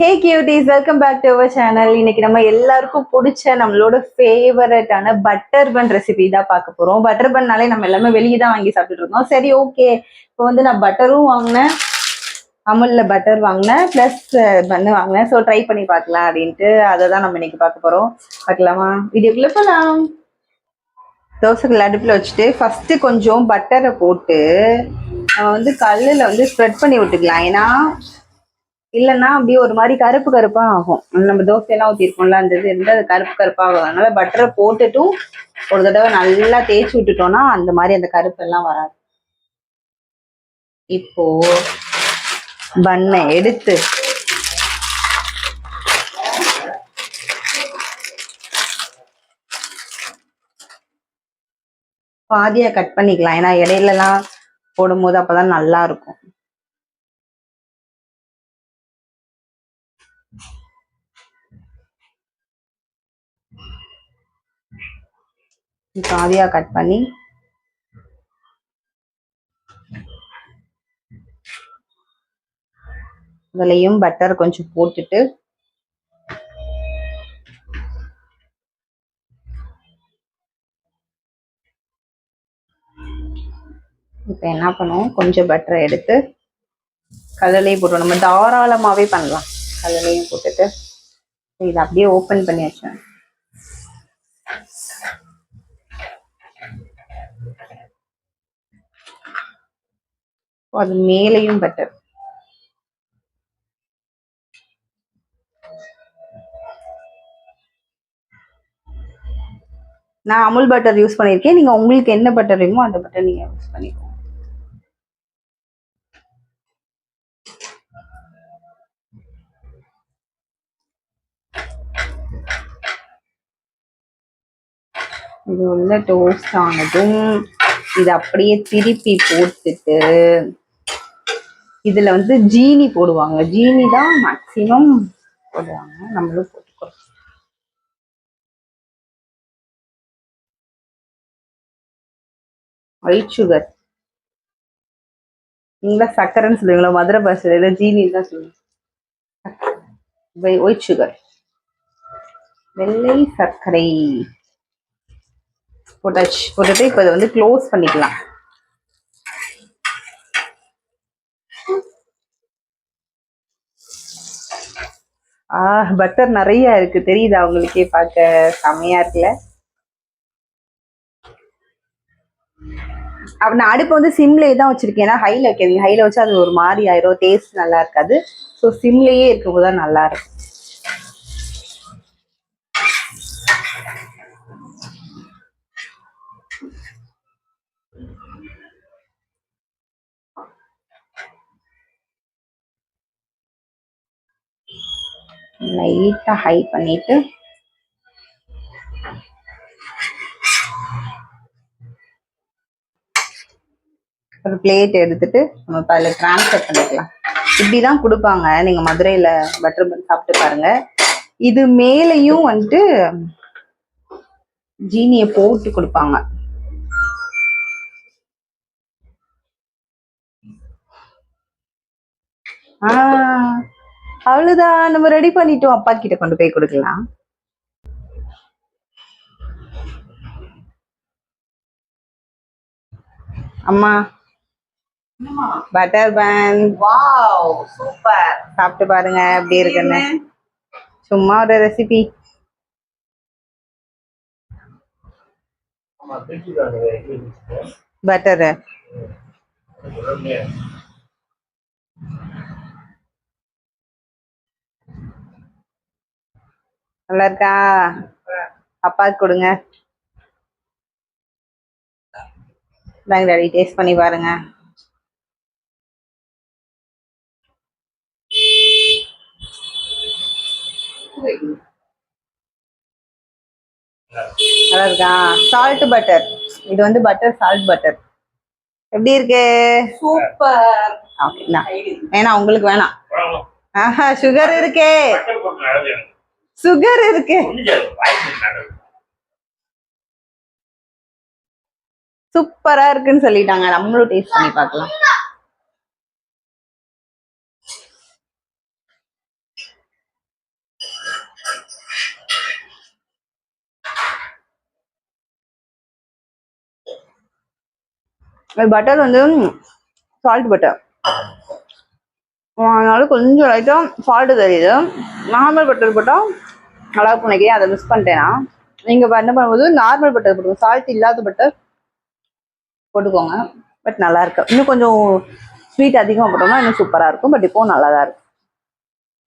Hey cuties welcome back to our channel இன்னைக்கு நம்ம எல்லாருக்கும் பிடிச்ச நம்மளோட ஃபேவரட்டான பட்டர் பன் ரெசிபி தான் பார்க்க போறோம். பட்டர் பன்னாலே நம்ம எல்லாமே வெளியே தான் வாங்கி சாப்பிட்டுட்டு இருக்கோம் சரி ஓகே இப்போ வந்து நான் பட்டரும் வாங்கினேன். அமுல்ல பட்டர் வாங்கினேன். ப்ளஸ் பன்னு வாங்கினேன். ஸோ ட்ரை பண்ணி பார்க்கலாம் அப்படின்ட்டு அதை தான் நம்ம இன்னைக்கு பார்க்க போறோம். பார்க்கலாமா? வீடியோக்குள்ள போகலாம் தோசைகள் அடுப்பில் வச்சுட்டு ஃபர்ஸ்ட் கொஞ்சம் பட்டரை போட்டு நம்ம வந்து கல்லில் வந்து ஸ்ப்ரெட் பண்ணி விட்டுக்கலாம். ஏன்னா இல்லைன்னா அப்படியே ஒரு மாதிரி கருப்பு கருப்பா ஆகும். நம்ம தோசையெல்லாம் ஊற்றிருக்கோம்ல அந்த இது இருந்து அது கருப்பு கருப்பா ஆகும். அதனால பட்டரை போட்டுட்டும் ஒரு தடவை நல்லா தேய்ச்சி விட்டுட்டோம்னா அந்த மாதிரி அந்த கருப்பு எல்லாம் வராது. இப்போ பண்ணை எடுத்து. பாதியா கட் பண்ணிக்கலாம். ஏன்னா இடையிலலாம் போடும்போது அப்பதான் நல்லா இருக்கும். பாதியாக கட் பண்ணி. அதுலேயும் பட்டர் கொஞ்சம் போட்டுட்டு. இப்போ என்ன பண்ணுவோம்? கொஞ்சம் பட்டரை எடுத்து கடலையும் போட்டுருவோம் நம்ம தாராளமாகவே பண்ணலாம். கடலையும் போட்டுட்டு இதை அப்படியே ஓப்பன் பண்ணி வச்சேன் அது மேலேயும் பட்டர் நான் அமுல் பட்டர் யூஸ் பண்ணியிருக்கேன். நீங்க உங்களுக்கு என்ன பட்டர் வேணுமோ அந்த பட்டர் நீங்க யூஸ் பண்ணிக்கோங்க. இது உள்ள டோஸ்ட் ஆனதும் இது அப்படியே திருப்பி போட்டுட்டு இதுல வந்து ஜீனி போடுவாங்க. ஜீனி தான் மேக்சிமம் போடுவாங்க. நம்மளும் போட்டுக்கிறோம். ஒயிட் சுகர் நீங்களா சக்கரைன்னு சொல்லுவீங்களா? மதுரை பாஷையில ஜீனி தான் சொல்லுவீங்க. ஒயிட் சுகர் வெள்ளை சர்க்கரை போட்டாச்சு. போட்டுட்டு இப்போ இதை வந்து க்ளோஸ் பண்ணிக்கலாம் ஆ பட்டர் நிறைய இருக்கு. தெரியுது அவங்களுக்கே பார்க்க? செமையா இருக்குல்ல? அப்ப நான் அடுப்பு வந்து சிம்லேயே தான் வச்சிருக்கேன். ஏன்னா ஹைல வைக்காதீங்க. ஹைல வச்சா அது ஒரு மாதிரி ஆயிரும். டேஸ்ட் நல்லா இருக்காது. ஸோ சிம்லேயே இருக்கும்போது தான் நல்லா இருக்கும். லைட்டாக ஹை பண்ணிட்டு ஒரு பிளேட் எடுத்துட்டு நம்ம இப்போ அதில் ட்ரான்ஸ்ஃபர் பண்ணிக்கலாம். இப்படி தான் கொடுப்பாங்க. நீங்கள் மதுரையில் பட்டர் பன் சாப்பிட்டு பாருங்க. இது மேலேயும் வந்துட்டு ஜீனியை போட்டு கொடுப்பாங்க. ஆ அவ்வளவுதான் நம்ம ரெடி பண்ணிட்டோம். அப்பா கிட்ட கொண்டு போய் கொடுக்கலாம். அம்மா. பட்டர் பன் வாவ் சூப்பர் சாப்பிட்டு பாருங்க எப்படி இருக்குன்னு. சும்மா ஒரு ரெசிபி பட்டரு நல்லா இருக்கா அப்பாவுக்கு கொடுங்க. தாங்க டாடி டேஸ்ட் பண்ணி பாருங்க. நல்லா இருக்கா சால்ட் பட்டர் இது வந்து பட்டர் சால்ட் பட்டர் எப்படி இருக்கு? சூப்பர் ஓகே வேணாம் உங்களுக்கு வேணாம். ஆஹா சுகர் இருக்கே. சுகர் இருக்கு. சூப்பரா இருக்குன்னு சொல்லிட்டாங்க. நம்மளும் டேஸ்ட் பண்ணி பார்க்கலாம். பட்டர் வந்து சால்ட் பட்டர் அதனால கொஞ்சம் லைட்டாக சால்ட்டு தெரியுது. நார்மல் பட்டர் போட்டால் நல்லா இருக்கும் நினைக்கிறேன் அதை மிஸ் பண்ணிட்டேன்னா நீங்கள் என்ன பண்ணும்போது நார்மல் பட்டர் போட்டுக்கோங்க. சால்ட் இல்லாத பட்டர் போட்டுக்கோங்க. பட் நல்லா இருக்கு. இன்னும் கொஞ்சம் ஸ்வீட் அதிகமாக போட்டோம்னா இன்னும் சூப்பராக இருக்கும். பட் இப்போ நல்லா தான் இருக்கும்